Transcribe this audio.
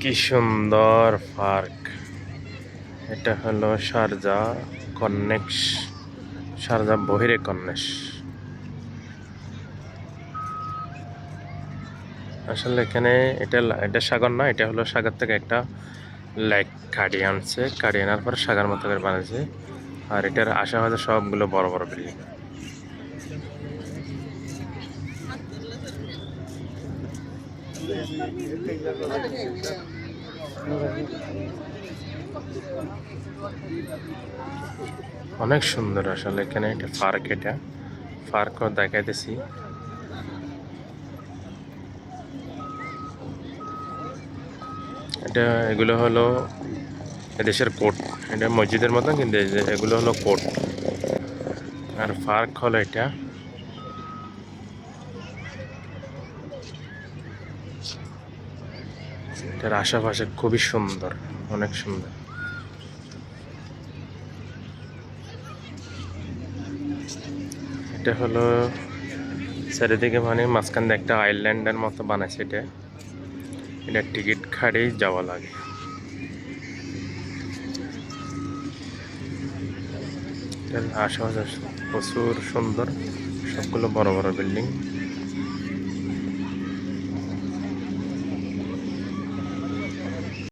কি সুন্দর পার্ক। এটা হলো শারজা কন্নেক্স শারজা বহিরে কন্নেস আসলে এখানে এটা এটা সাগর না, এটা হলো সাগর থেকে একটা লেক কাটিয়ে আনছে। কাটিয়ে আনার পর সাগর মতো করে বানাইছে আর এটার আশেপাশে সবগুলো বড় বড় বিল্ডিং। অনেক সুন্দর আসলে এখানে এটা পার্ক এটা। পার্কও দেখাইতেছি। এটা এগুলো হলো এদেশের কোর্ট। এটা মসজিদের মতন কিন্তু এগুলো হলো কোর্ট। আর পার্ক হলো এটা। এটার আশেপাশে খুবই সুন্দর, অনেক সুন্দর। এটা হলো চারিদিকে মানে মাঝখান দিয়ে একটা আইল্যান্ডের মতো বানাইছে এটা। এটা টিকিট খাড়েই যাওয়া লাগে। আশেপাশে প্রচুর সুন্দর, সবগুলো বড় বড় বিল্ডিং।